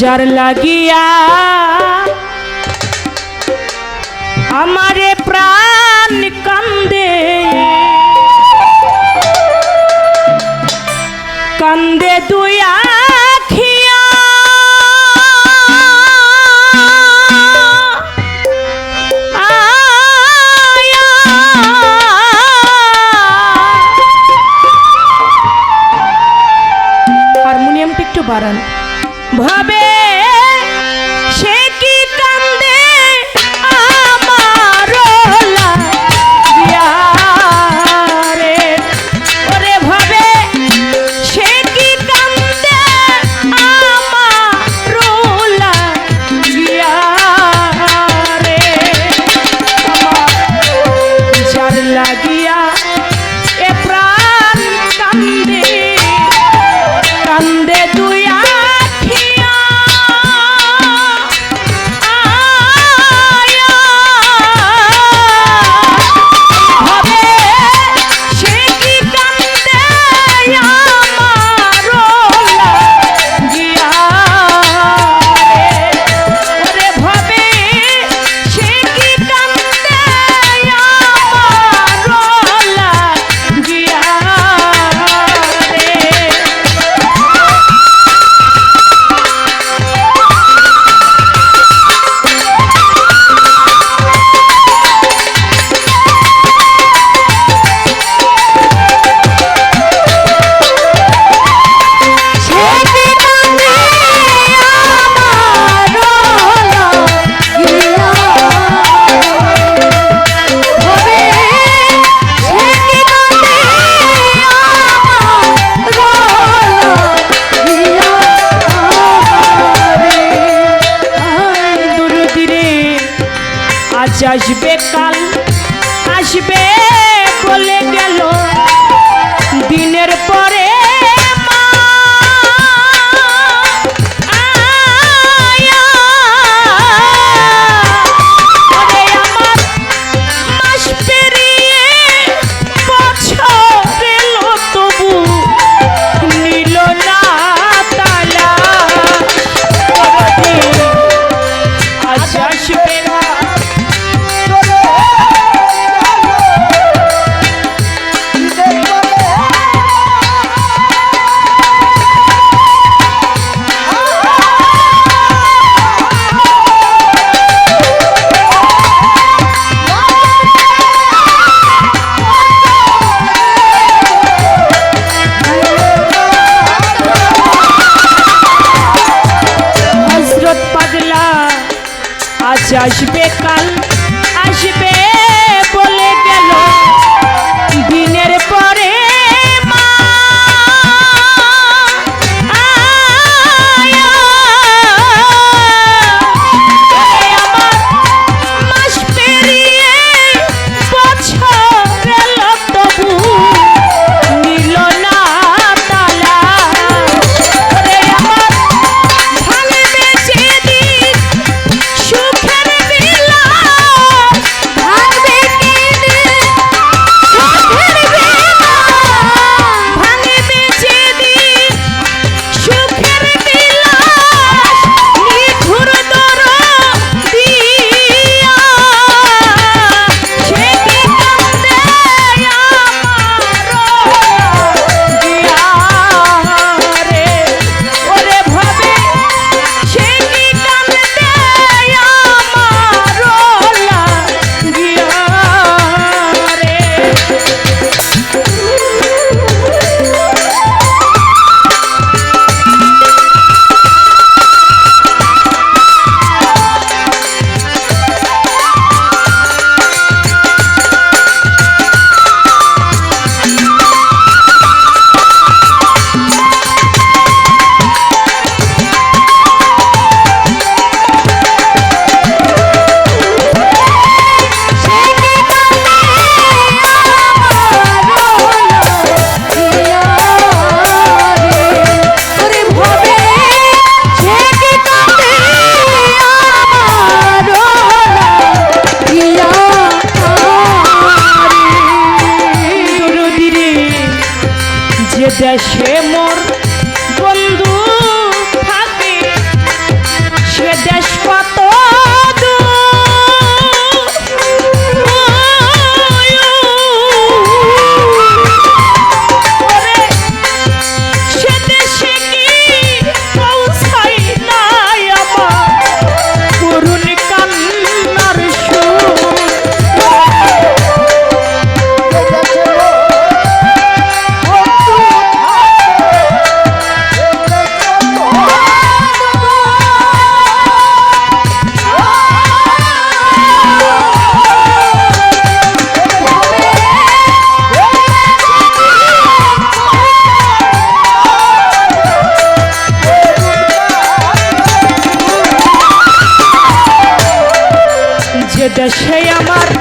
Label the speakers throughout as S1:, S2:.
S1: যার লাগিয়া আমারে প্রাণ কান্দে। কান্দে দুই আখিয়া। একটু বাড়ান। ভবে Acho দেশে আমার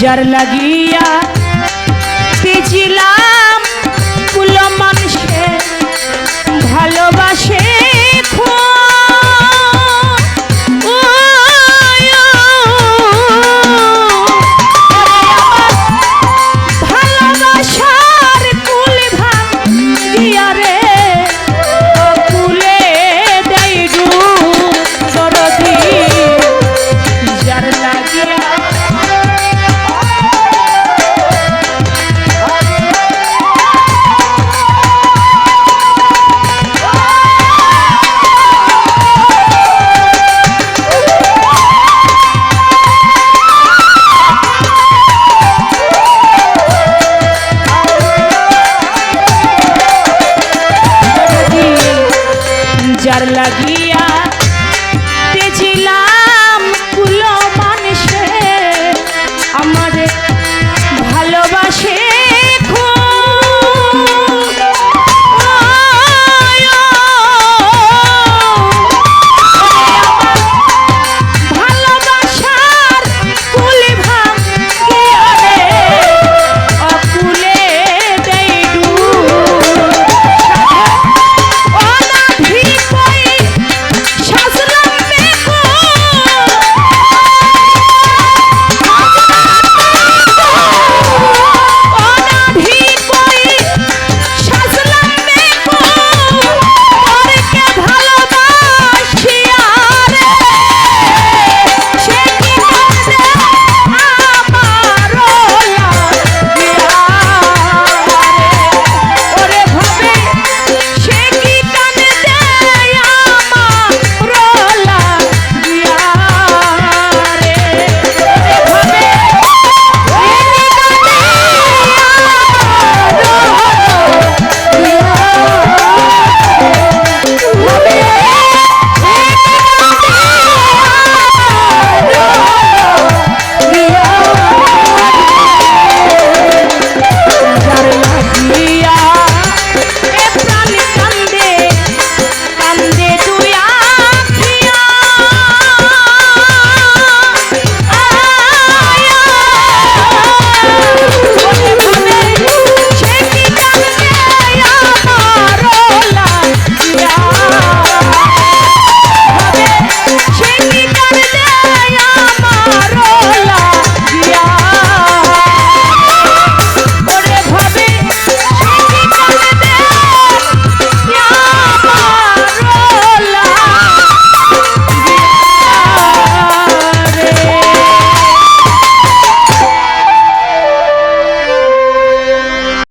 S1: যার লাগিয়া পেয়েছিলাম আমাদের